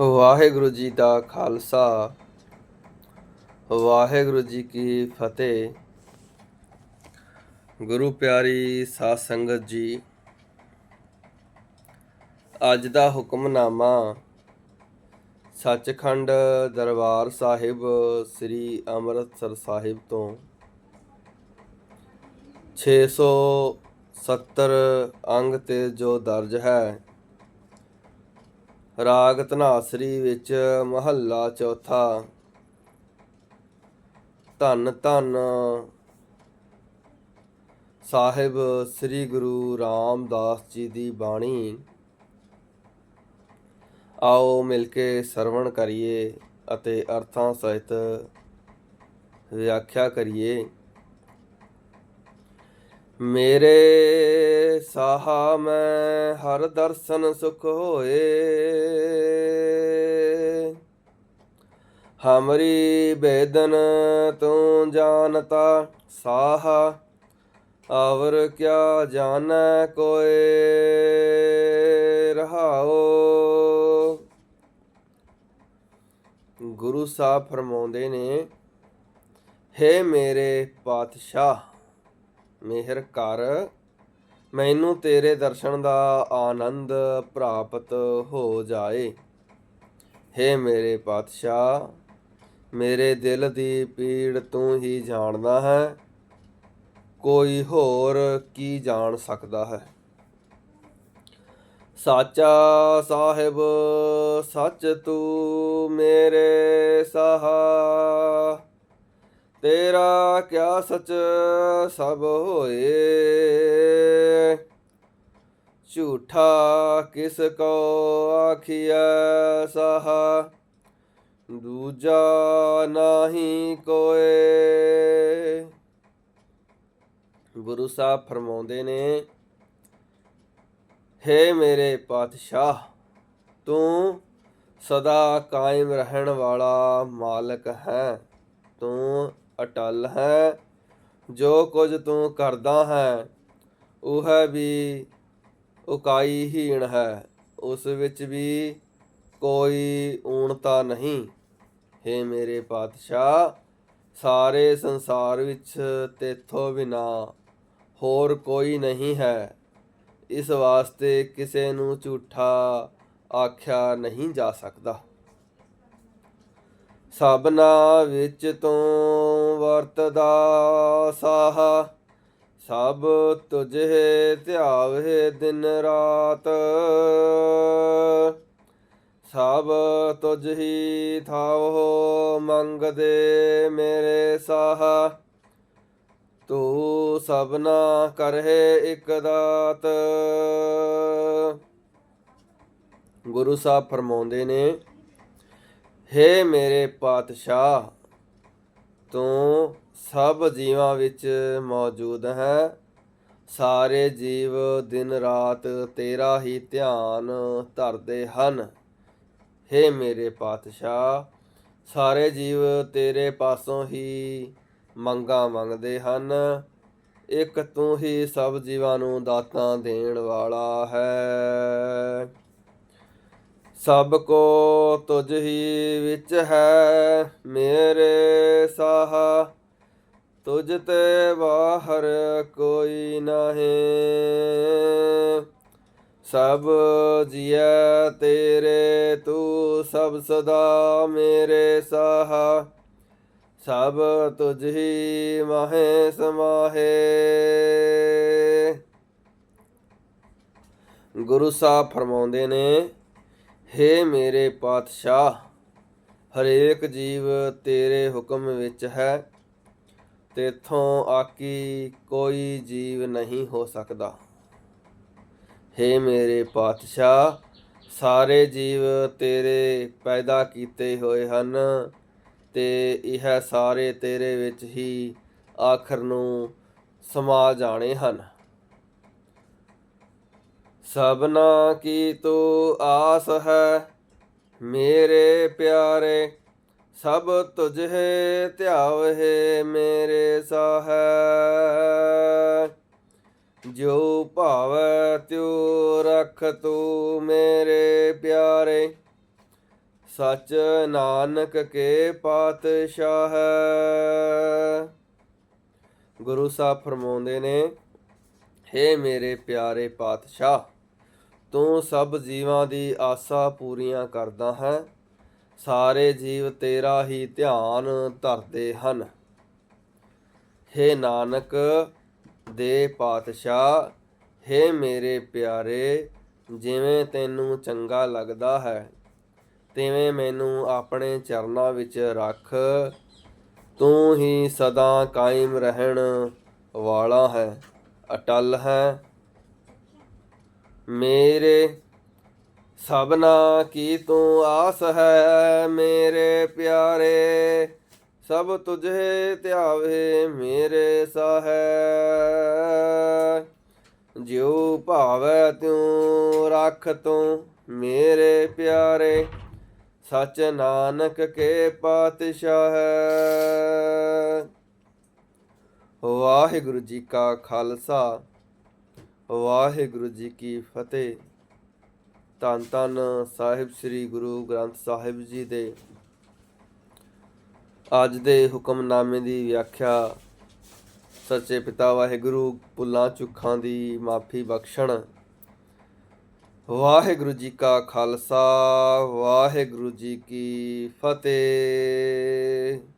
ਵਾਹਿਗੁਰੂ ਜੀ ਦਾ ਖਾਲਸਾ। ਵਾਹਿਗੁਰੂ ਜੀ ਕੀ ਫਤਿਹ। ਗੁਰੂ ਪਿਆਰੀ ਸਾਧ ਸੰਗਤ ਜੀ, ਅੱਜ ਦਾ ਹੁਕਮਨਾਮਾ ਸੱਚਖੰਡ ਦਰਬਾਰ ਸਾਹਿਬ, ਸ੍ਰੀ ਅੰਮ੍ਰਿਤਸਰ ਸਾਹਿਬ ਤੋਂ। 670 ਅੰਗ ਤੇ ਜੋ ਦਰਜ ਹੈ ਰਾਗ ਧਨਾਸਰੀ ਵਿੱਚ ਮਹੱਲਾ ਚੌਥਾ। ਧੰਨ ਧੰਨ ਸਾਹਿਬ ਸ੍ਰੀ ਗੁਰੂ ਰਾਮਦਾਸ ਜੀ ਦੀ ਬਾਣੀ। ਆਓ ਮਿਲ ਕੇ ਸਰਵਣ ਕਰੀਏ ਅਤੇ ਅਰਥਾਂ ਸਹਿਤ ਵਿਆਖਿਆ ਕਰੀਏ। ਮੇਰੇ ਸਾਹਾ ਮੈਂ ਹਰ ਦਰਸ਼ਨ ਸੁਖ ਹੋਏ। ਹਮਰੀ ਬੇਦਨ ਤੂੰ ਜਾਣਤਾ ਸਾਹਾ ਅਵਰ ਕਿਆ ਜਾਣੈ ਕੋਏ ਰਹਾਓ ਗੁਰੂ ਸਾਹਿਬ ਫਰਮਾਉਂਦੇ ਨੇ, ਹੇ ਮੇਰੇ ਪਾਤਸ਼ਾਹ ਮਿਹਰ ਕਰ। ਮੈਨੂੰ ਤੇਰੇ ਦਰਸ਼ਨ ਦਾ ਆਨੰਦ ਪ੍ਰਾਪਤ ਹੋ ਜਾਏ। ਹੇ ਮੇਰੇ ਪਾਤਸ਼ਾਹ, ਮੇਰੇ ਦਿਲ ਦੀ ਪੀੜ ਤੂੰ ਹੀ ਜਾਣਦਾ ਹੈ। ਕੋਈ ਹੋਰ ਕੀ ਜਾਣ ਸਕਦਾ ਹੈ? ਸਾਚਾ ਸਾਹਿਬ, ਸੱਚ ਤੂੰ ਮੇਰੇ ਸਹਾ ਤੇਰਾ ਕਿਆ ਸਚ ਸਭ ਹੋਏ? ਝੂਠਾ ਕਿਸ ਕੋ ਆਖਿਆ ਸਹਾ? ਦੂਜਾ ਨਾਹੀ ਕੋਏ? ਗੁਰੂ ਸਾਹਿਬ ਫਰਮਾਉਂਦੇ ਨੇ, ਹੇ ਮੇਰੇ ਪਾਤਸ਼ਾਹ, ਤੂੰ ਸਦਾ ਕਾਇਮ ਰਹਿਣ ਵਾਲਾ ਮਾਲਕ ਹੈ। ਤੂੰ ਅਟਲ ਹੈ। ਜੋ ਕੁਝ ਤੂੰ ਕਰਦਾ ਹੈ, ਉਹ ਵੀ ਉਕਾਈ ਹੀਣ ਹੈ। ਉਸ ਵਿੱਚ ਵੀ ਕੋਈ ਊਣਤਾ ਨਹੀਂ। ਹੈ ਮੇਰੇ ਪਾਤਸ਼ਾਹ, ਸਾਰੇ ਸੰਸਾਰ ਵਿੱਚ ਤੇਥੋਂ ਬਿਨਾ ਹੋਰ ਕੋਈ ਨਹੀਂ ਹੈ। ਇਸ ਵਾਸਤੇ ਕਿਸੇ ਨੂੰ ਝੂਠਾ ਆਖਿਆ ਨਹੀਂ ਜਾ ਸਕਦਾ। ਸਭਨਾ ਵਿੱਚ ਤੂੰ ਵਰਤਦਾ ਸਾਹ। ਸਭ ਤੁਝੇ ਧਿਆਵੇ ਦਿਨ ਰਾਤ। ਸਭ ਤੁਝ ਹੀ ਥਾਵੋ ਮੰਗਦੇ ਮੇਰੇ ਸਾਹ। ਤੂੰ ਸਭਨਾ ਕਰਹਿ ਇਕ ਦਾਤ। ਗੁਰੂ ਸਾਹਿਬ ਫਰਮਾਉਂਦੇ ਨੇ ਹੇ ਮੇਰੇ ਪਾਤਸ਼ਾਹ, ਤੂੰ ਸਭ ਜੀਵਾਂ ਵਿੱਚ ਮੌਜੂਦ ਹੈ। ਸਾਰੇ ਜੀਵ ਦਿਨ ਰਾਤ ਤੇਰਾ ਹੀ ਧਿਆਨ ਧਰਦੇ ਹਨ। ਹੇ ਮੇਰੇ ਪਾਤਸ਼ਾਹ, ਸਾਰੇ ਜੀਵ ਤੇਰੇ ਪਾਸੋਂ ਹੀ ਮੰਗਾ ਮੰਗਦੇ ਹਨ। ਇੱਕ ਤੂੰ ਹੀ ਸਭ ਜੀਵਾਂ ਨੂੰ ਦਾਤਾਂ ਦੇਣ ਵਾਲਾ ਹੈ। ਸਭ ਕੋ ਤੁਝ ਹੀ ਵਿੱਚ ਹੈ, ਮੇਰੇ ਸਾਹ। ਤੁਝ ਤੇ ਬਾਹਰ ਕੋਈ ਨਹੀਂ। ਸਭ ਜੀਐ ਤੇਰੇ, ਤੂੰ ਸਭ ਸਦਾ ਮੇਰੇ ਸਾਹ। ਸਭ ਤੁਝ ਹੀ ਮਾਹੇ ਸਮਾਹੇ। ਗੁਰੂ ਸਾਹਿਬ ਫਰਮਾਉਂਦੇ ਨੇ ਹੇ ਮੇਰੇ ਪਾਤਸ਼ਾਹ, ਹਰੇਕ ਜੀਵ ਤੇਰੇ ਹੁਕਮ ਵਿੱਚ ਹੈ, ਤੇਥੋਂ ਆਕੀ ਕੋਈ ਜੀਵ ਨਹੀਂ ਹੋ ਸਕਦਾ। ਹੇ ਮੇਰੇ ਪਾਤਸ਼ਾਹ, ਸਾਰੇ ਜੀਵ ਤੇਰੇ ਪੈਦਾ ਕੀਤੇ ਹੋਏ ਹਨ, ਤੇ ਇਹ ਸਾਰੇ ਤੇਰੇ ਵਿੱਚ ਹੀ ਆਖਰ ਨੂੰ ਸਮਾ ਜਾਣੇ ਹਨ। ਸਭਨਾ ਕੀ ਤੂੰ ਆਸ ਹੈ ਮੇਰੇ ਪਿਆਰੇ, ਸਭ ਤੁਝੇ ਧਿਆਵਹਿ ਮੇਰੇ ਸਾਹੈ। ਜੋ ਭਾਵੈ ਤਿਉ ਰਖ ਤੂੰ ਮੇਰੇ ਪਿਆਰੇ, ਸਚ ਨਾਨਕ ਕੇ ਪਾਤਸ਼ਾਹ। ਗੁਰੂ ਸਾਹਿਬ ਫਰਮਾਉਂਦੇ ਨੇ, ਹੇ ਮੇਰੇ ਪਿਆਰੇ ਪਾਤਸ਼ਾਹ ਤੂੰ ਸਭ ਜੀਵਾਂ ਦੀ ਆਸਾ ਪੂਰੀਆਂ ਕਰਦਾ ਹੈ। ਸਾਰੇ ਜੀਵ ਤੇਰਾ ਹੀ ਧਿਆਨ ਧਰਦੇ ਹਨ। ਹੇ ਨਾਨਕ, ਦੇ ਪਾਤਸ਼ਾਹ, ਹੇ ਮੇਰੇ ਪਿਆਰੇ, ਜਿਵੇਂ ਤੈਨੂੰ ਚੰਗਾ ਲੱਗਦਾ ਹੈ, ਤਿਵੇਂ ਮੈਨੂੰ ਆਪਣੇ ਚਰਨਾਂ ਵਿੱਚ ਰੱਖ। ਤੂੰ ਹੀ ਸਦਾ ਕਾਇਮ ਰਹਿਣ ਵਾਲਾ ਹੈ, ਅਟਲ ਹੈ। ਮੇਰੇ ਸਭਨਾ ਕੀ ਤੂੰ ਆਸ ਹੈ? ਮੇਰੇ ਪਿਆਰੇ, ਸਭ ਤੁਝੇ ਧਿਆਵੇ ਮੇਰੇ ਸਾਹੈ। ਜਿਉ ਭਾਵੈ ਤਿਉ ਰੱਖ ਤੂੰ ਮੇਰੇ ਪਿਆਰੇ, ਸਚ ਨਾਨਕ ਕੇ ਪਾਤਸ਼ਾਹ। ਵਾਹਿਗੁਰੂ ਜੀ ਕਾ ਖਾਲਸਾ। ਵਾਹਿਗੁਰੂ ਜੀ ਕੀ ਫਤਿਹ। ਧੰਨ ਧੰਨ ਸਾਹਿਬ ਸ੍ਰੀ ਗੁਰੂ ਗ੍ਰੰਥ ਸਾਹਿਬ ਜੀ ਦੇ। ਅੱਜ ਦੇ ਹੁਕਮਨਾਮੇ ਦੀ ਵਿਆਖਿਆ ਸੱਚੇ ਪਿਤਾ ਵਾਹਿਗੁਰੂ ਭੁੱਲਾਂ ਚੁੱਖਾਂ ਦੀ ਮਾਫੀ ਬਖਸ਼ਣ। ਵਾਹਿਗੁਰੂ ਜੀ ਕਾ ਖਾਲਸਾ, ਵਾਹਿਗੁਰੂ ਜੀ ਕੀ ਫਤਿਹ।